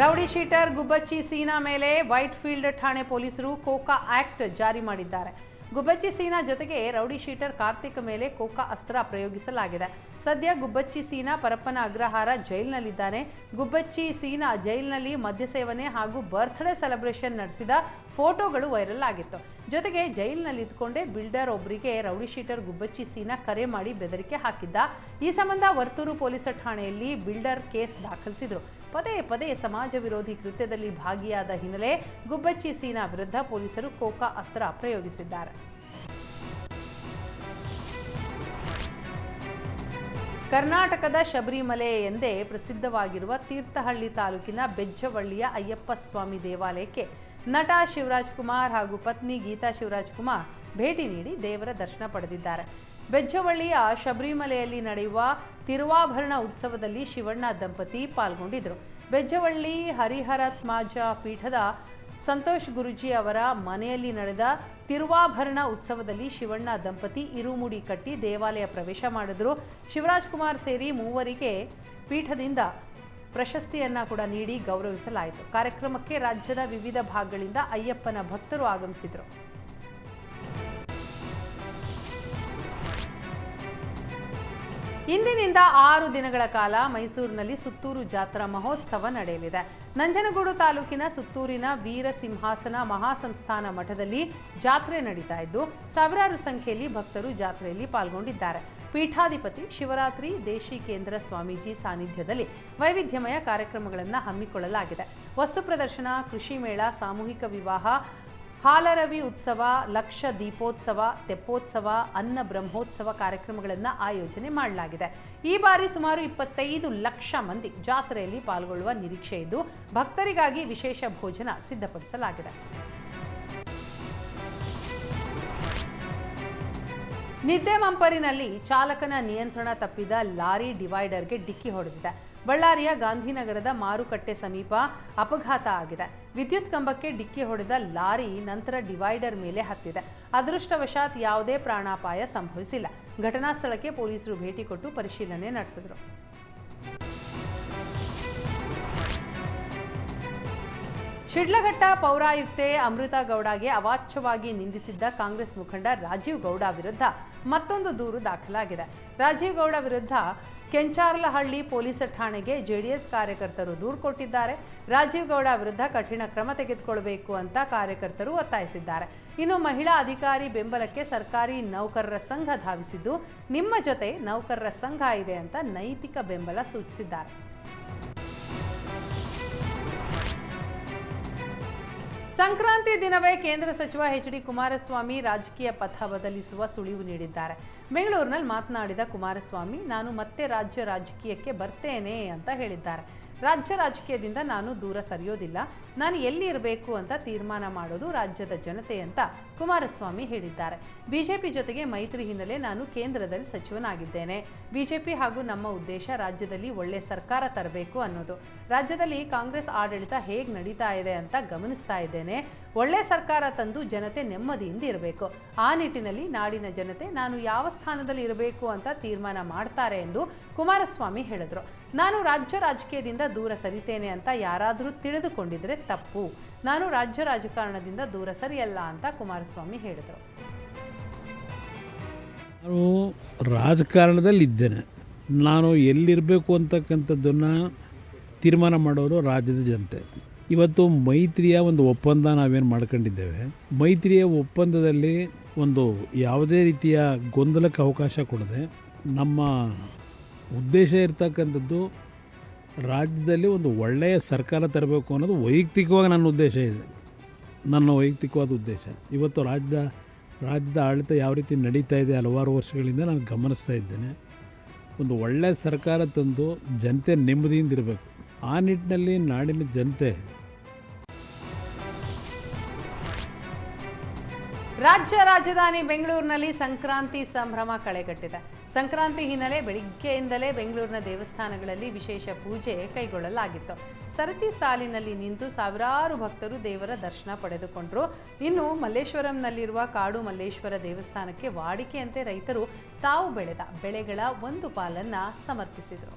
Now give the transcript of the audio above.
Rowdy sheeter ಗುಬ್ಬಚ್ಚಿ ಸೀನಾ ಮೇಲೆ white field ಠಾಣೆ ಪೊಲೀಸರು ಕೋಕಾ ಆಕ್ಟ್ ಜಾರಿ ಮಾಡಿದ್ದಾರೆ. ಗುಬ್ಬಚ್ಚಿ ಸೀನಾ ಜೊತೆಗೆ ರೌಡಿ ಶೀಟರ್ ಕಾರ್ತಿಕ್ ಮೇಲೆ ಕೋಕಾ ಅಸ್ತ್ರ ಪ್ರಯೋಗಿಸಲಾಗಿದೆ. ಸದ್ಯ ಗುಬ್ಬಚ್ಚಿ ಸೀನಾ ಪರಪ್ಪನ ಅಗ್ರಹಾರ ಜೈಲಿನಲ್ಲಿದ್ದಾನೆ. ಗುಬ್ಬಚ್ಚಿ ಸೀನಾ ಜೈಲಿನಲ್ಲಿ ಮದ್ಯ ಸೇವನೆ ಹಾಗೂ ಬರ್ತ್ಡೇ ಸೆಲೆಬ್ರೇಷನ್ ನಡೆಸಿದ ಫೋಟೋಗಳು ವೈರಲ್ ಆಗಿತ್ತು. ಜೊತೆಗೆ ಜೈಲಿನಲ್ಲಿ ಇದ್ಕೊಂಡೇ ಬಿಲ್ಡರ್ ಒಬ್ಬರಿಗೆ ರೌಡಿ ಶೀಟರ್ ಗುಬ್ಬಚ್ಚಿ ಸೀನ ಕರೆ ಮಾಡಿ ಬೆದರಿಕೆ ಹಾಕಿದ್ದ. ಈ ಸಂಬಂಧ ವರ್ತೂರು ಪೊಲೀಸ್ ಠಾಣೆಯಲ್ಲಿ ಬಿಲ್ಡರ್ ಕೇಸ್ ದಾಖಲಿಸಿದರು. ಪದೇ ಪದೇ ಸಮಾಜ ವಿರೋಧಿ ಕೃತ್ಯದಲ್ಲಿ ಭಾಗಿಯಾದ ಹಿನ್ನೆಲೆ ಗುಬ್ಬಚ್ಚಿ ಸೀನಾ ವಿರುದ್ಧ ಪೊಲೀಸರು ಕೋಕಾ ಅಸ್ತ್ರ ಪ್ರಯೋಗಿಸಿದ್ದಾರೆ. ಕರ್ನಾಟಕದ ಶಬರಿಮಲೆ ಎಂದೇ ಪ್ರಸಿದ್ಧವಾಗಿರುವ ತೀರ್ಥಹಳ್ಳಿ ತಾಲೂಕಿನ ಬೆಜ್ಜವಳ್ಳಿಯ ಅಯ್ಯಪ್ಪ ಸ್ವಾಮಿ ದೇವಾಲಯಕ್ಕೆ ನಟ ಶಿವರಾಜ್ ಕುಮಾರ್ ಹಾಗೂ ಪತ್ನಿ ಗೀತಾ ಶಿವರಾಜ್ ಕುಮಾರ್ ಭೇಟಿ ನೀಡಿ ದೇವರ ದರ್ಶನ ಪಡೆದಿದ್ದಾರೆ. ಬೆಜ್ಜವಳ್ಳಿಯ ಶಬರಿಮಲೆಯಲ್ಲಿ ನಡೆಯುವ ತಿರುವಾಭರಣ ಉತ್ಸವದಲ್ಲಿ ಶಿವಣ್ಣ ದಂಪತಿ ಪಾಲ್ಗೊಂಡಿದ್ದರು. ಬೆಜ್ಜವಳ್ಳಿ ಹರಿಹರತ್ಮಾಜ ಪೀಠದ ಸಂತೋಷ್ ಗುರುಜಿ ಅವರ ಮನೆಯಲ್ಲಿ ನಡೆದ ತಿರುವಾಭರಣ ಉತ್ಸವದಲ್ಲಿ ಶಿವಣ್ಣ ದಂಪತಿ ಇರುಮುಡಿ ಕಟ್ಟಿ ದೇವಾಲಯ ಪ್ರವೇಶ ಮಾಡಿದರು. ಶಿವರಾಜ್ ಕುಮಾರ್ ಸೇರಿ ಮೂವರಿಗೆ ಪೀಠದಿಂದ ಪ್ರಶಸ್ತಿಯನ್ನ ಕೂಡ ನೀಡಿ ಗೌರವಿಸಲಾಯಿತು. ಕಾರ್ಯಕ್ರಮಕ್ಕೆ ರಾಜ್ಯದ ವಿವಿಧ ಭಾಗಗಳಿಂದ ಅಯ್ಯಪ್ಪನ ಭಕ್ತರು ಆಗಮಿಸಿದರು. ಇಂದಿನಿಂದ ಆರು ದಿನಗಳ ಕಾಲ ಮೈಸೂರಿನಲ್ಲಿ ಸುತ್ತೂರು ಜಾತ್ರಾ ಮಹೋತ್ಸವ ನಡೆಯಲಿದೆ. ನಂಜನಗೂಡು ತಾಲೂಕಿನ ಸುತ್ತೂರಿನ ವೀರಸಿಂಹಾಸನ ಮಹಾಸಂಸ್ಥಾನ ಮಠದಲ್ಲಿ ಜಾತ್ರೆ ನಡೀತಾ ಇದ್ದು, ಸಾವಿರಾರು ಸಂಖ್ಯೆಯಲ್ಲಿ ಭಕ್ತರು ಜಾತ್ರೆಯಲ್ಲಿ ಪಾಲ್ಗೊಂಡಿದ್ದಾರೆ. ಪೀಠಾಧಿಪತಿ ಶಿವರಾತ್ರಿ ದೇಶಿಕೇಂದ್ರ ಸ್ವಾಮೀಜಿ ಸಾನ್ನಿಧ್ಯದಲ್ಲಿ ವೈವಿಧ್ಯಮಯ ಕಾರ್ಯಕ್ರಮಗಳನ್ನು ಹಮ್ಮಿಕೊಳ್ಳಲಾಗಿದೆ. ವಸ್ತು ಪ್ರದರ್ಶನ, ಕೃಷಿ ಮೇಳ, ಸಾಮೂಹಿಕ ವಿವಾಹ, ಹಾಲರವಿ ಉತ್ಸವ, ಲಕ್ಷ ದೀಪೋತ್ಸವ, ತೆಪ್ಪೋತ್ಸವ, ಅನ್ನ ಬ್ರಹ್ಮೋತ್ಸವ ಕಾರ್ಯಕ್ರಮಗಳನ್ನು ಆಯೋಜನೆ ಮಾಡಲಾಗಿದೆ. ಈ ಬಾರಿ ಸುಮಾರು ಇಪ್ಪತ್ತೈದು ಲಕ್ಷ ಮಂದಿ ಜಾತ್ರೆಯಲ್ಲಿ ಪಾಲ್ಗೊಳ್ಳುವ ನಿರೀಕ್ಷೆ ಇದ್ದು ಭಕ್ತರಿಗಾಗಿ ವಿಶೇಷ ಭೋಜನ ಸಿದ್ಧಪಡಿಸಲಾಗಿದೆ. ನಿದ್ದೆ ಮಂಪರಿನಲ್ಲಿ ಚಾಲಕನ ನಿಯಂತ್ರಣ ತಪ್ಪಿದ ಲಾರಿ ಡಿವೈಡರ್ಗೆ ಡಿಕ್ಕಿ ಹೊಡೆದಿದೆ. ಬಳ್ಳಾರಿಯ ಗಾಂಧಿನಗರದ ಮಾರುಕಟ್ಟೆ ಸಮೀಪ ಅಪಘಾತ ಆಗಿದೆ. ವಿದ್ಯುತ್ ಕಂಬಕ್ಕೆ ಡಿಕ್ಕಿ ಹೊಡೆದ ಲಾರಿ ನಂತರ ಡಿವೈಡರ್ ಮೇಲೆ ಹತ್ತಿದೆ. ಅದೃಷ್ಟವಶಾತ್ ಯಾವುದೇ ಪ್ರಾಣಾಪಾಯ ಸಂಭವಿಸಿಲ್ಲ. ಘಟನಾ ಸ್ಥಳಕ್ಕೆ ಪೊಲೀಸರು ಭೇಟಿ ಕೊಟ್ಟು ಪರಿಶೀಲನೆ ನಡೆಸಿದರು. ಶಿಡ್ಲಘಟ್ಟ ಪೌರಾಯುಕ್ತೆ ಅಮೃತ ಗೌಡಗೆ ಅವಾಚ್ಯವಾಗಿ ನಿಂದಿಸಿದ್ದ ಕಾಂಗ್ರೆಸ್ ಮುಖಂಡ ರಾಜೀವ್ ಗೌಡ ವಿರುದ್ಧ ಮತ್ತೊಂದು ದೂರು ದಾಖಲಾಗಿದೆ. ರಾಜೀವ್ ಗೌಡ ವಿರುದ್ಧ ಕೆಂಚಾರ್ಲಹಳ್ಳಿ ಪೊಲೀಸ್ ಠಾಣೆಗೆ ಜೆಡಿಎಸ್ ಕಾರ್ಯಕರ್ತರು ದೂರು ಕೊಟ್ಟಿದ್ದಾರೆ. ರಾಜೀವ್ ಗೌಡ ವಿರುದ್ಧ ಕಠಿಣ ಕ್ರಮ ತೆಗೆದುಕೊಳ್ಳಬೇಕು ಅಂತ ಕಾರ್ಯಕರ್ತರು ಒತ್ತಾಯಿಸಿದ್ದಾರೆ. ಇನ್ನು ಮಹಿಳಾ ಅಧಿಕಾರಿ ಬೆಂಬಲಕ್ಕೆ ಸರ್ಕಾರಿ ನೌಕರರ ಸಂಘ ಧಾವಿಸಿದ್ದು ನಿಮ್ಮ ಜೊತೆ ನೌಕರರ ಸಂಘ ಇದೆ ಅಂತ ನೈತಿಕ ಬೆಂಬಲ ಸೂಚಿಸಿದ್ದಾರೆ. ಸಂಕ್ರಾಂತಿ ದಿನವೇ ಕೇಂದ್ರ ಸಚಿವ ಎಚ್ ಡಿ ಕುಮಾರಸ್ವಾಮಿ ರಾಜಕೀಯ ಪಥ ಬದಲಿಸುವ ಸುಳಿವು ನೀಡಿದ್ದಾರೆ. ಬೆಂಗಳೂರಿನಲ್ಲಿ ಮಾತನಾಡಿದ ಕುಮಾರಸ್ವಾಮಿ, ನಾನು ಮತ್ತೆ ರಾಜ್ಯ ರಾಜಕೀಯಕ್ಕೆ ಬರ್ತೇನೆ ಅಂತ ಹೇಳಿದ್ದಾರೆ. ರಾಜ್ಯ ರಾಜಕೀಯದಿಂದ ನಾನು ದೂರ ಸರಿಯೋದಿಲ್ಲ. ನಾನು ಎಲ್ಲಿ ಇರಬೇಕು ಅಂತ ತೀರ್ಮಾನ ಮಾಡೋದು ರಾಜ್ಯದ ಜನತೆ ಅಂತ ಕುಮಾರಸ್ವಾಮಿ ಹೇಳಿದ್ದಾರೆ. ಬಿಜೆಪಿ ಜೊತೆಗೆ ಮೈತ್ರಿ ಹಿನ್ನೆಲೆ ನಾನು ಕೇಂದ್ರದಲ್ಲಿ ಸಚಿವನಾಗಿದ್ದೇನೆ. ಬಿಜೆಪಿ ಹಾಗೂ ನಮ್ಮ ಉದ್ದೇಶ ರಾಜ್ಯದಲ್ಲಿ ಒಳ್ಳೆ ಸರ್ಕಾರ ತರಬೇಕು ಅನ್ನೋದು. ರಾಜ್ಯದಲ್ಲಿ ಕಾಂಗ್ರೆಸ್ ಆಡಳಿತ ಹೇಗೆ ನಡೀತಾ ಇದೆ ಅಂತ ಗಮನಿಸ್ತಾ ಇದ್ದೇನೆ. ಒಳ್ಳೆ ಸರ್ಕಾರ ತಂದು ಜನತೆ ನೆಮ್ಮದಿಯಿಂದ ಇರಬೇಕು. ಆ ನಿಟ್ಟಿನಲ್ಲಿ ನಾಡಿನ ಜನತೆ, ನಾನು ಯಾವ ಸ್ಥಾನದಲ್ಲಿ ಇರಬೇಕು ಅಂತ ತೀರ್ಮಾನ ಮಾಡ್ತಾರೆ ಎಂದು ಕುಮಾರಸ್ವಾಮಿ ಹೇಳಿದರು. ನಾನು ರಾಜ್ಯ ರಾಜಕೀಯದಿಂದ ದೂರ ಸರಿತೇನೆ ಅಂತ ಯಾರಾದರೂ ತಿಳಿದುಕೊಂಡಿದ್ರೆ ತಪ್ಪು. ನಾನು ರಾಜ್ಯ ರಾಜಕಾರಣದಿಂದ ದೂರ ಸರಿಯಲ್ಲ ಅಂತ ಕುಮಾರಸ್ವಾಮಿ ಹೇಳಿದರು. ನಾನು ರಾಜಕಾರಣದಲ್ಲಿದ್ದೇನೆ. ನಾನು ಎಲ್ಲಿರಬೇಕು ಅಂತಕ್ಕಂಥದ್ದನ್ನು ತೀರ್ಮಾನ ಮಾಡೋರು ರಾಜ್ಯದ ಜನತೆ. ಇವತ್ತು ಮೈತ್ರಿಯ ಒಂದು ಒಪ್ಪಂದ ನಾವೇನು ಮಾಡ್ಕೊಂಡಿದ್ದೇವೆ? ಮೈತ್ರಿಯ ಒಪ್ಪಂದದಲ್ಲಿ ಒಂದು ಯಾವುದೇ ರೀತಿಯ ಗೊಂದಲಕ್ಕೆ ಅವಕಾಶ ಕೊಡದೆ ನಮ್ಮ ಉದ್ದೇಶ ಇರ್ತಕ್ಕಂಥದ್ದು ರಾಜ್ಯದಲ್ಲಿ ಒಂದು ಒಳ್ಳೆಯ ಸರ್ಕಾರ ತರಬೇಕು ಅನ್ನೋದು ವೈಯಕ್ತಿಕವಾಗಿ ನನ್ನ ಉದ್ದೇಶ ಇದೆ. ನನ್ನ ವೈಯಕ್ತಿಕವಾದ ಉದ್ದೇಶ. ಇವತ್ತು ರಾಜ್ಯದ ರಾಜ್ಯದ ಆಡಳಿತ ಯಾವ ರೀತಿ ನಡೀತಾ ಇದೆ ಹಲವಾರು ವರ್ಷಗಳಿಂದ ನಾನು ಗಮನಿಸ್ತಾ ಇದ್ದೇನೆ. ಒಂದು ಒಳ್ಳೆಯ ಸರ್ಕಾರ ತಂದು ಜನತೆ ನೆಮ್ಮದಿಯಿಂದ ಇರಬೇಕು. ಆ ನಿಟ್ಟಿನಲ್ಲಿ ನಾಡಿನ ಜನತೆ ರಾಜ್ಯ ರಾಜಧಾನಿ ಬೆಂಗಳೂರಿನಲ್ಲಿ ಸಂಕ್ರಾಂತಿ ಸಂಭ್ರಮ ಕಳೆಗಟ್ಟಿದೆ. ಸಂಕ್ರಾಂತಿ ಹಿನ್ನೆಲೆ ಬೆಳಿಗ್ಗೆಯಿಂದಲೇ ಬೆಂಗಳೂರಿನ ದೇವಸ್ಥಾನಗಳಲ್ಲಿ ವಿಶೇಷ ಪೂಜೆ ಕೈಗೊಳ್ಳಲಾಗಿತ್ತು. ಸರತಿ ಸಾಲಿನಲ್ಲಿ ನಿಂತು ಸಾವಿರಾರು ಭಕ್ತರು ದೇವರ ದರ್ಶನ ಪಡೆದುಕೊಂಡರು. ಇನ್ನು ಮಲ್ಲೇಶ್ವರಂನಲ್ಲಿರುವ ಕಾಡು ಮಲ್ಲೇಶ್ವರ ದೇವಸ್ಥಾನಕ್ಕೆ ವಾಡಿಕೆಯಂತೆ ರೈತರು ತಾವು ಬೆಳೆದ ಬೆಳೆಗಳ ಒಂದು ಪಾಲನ್ನ ಸಮರ್ಪಿಸಿದರು.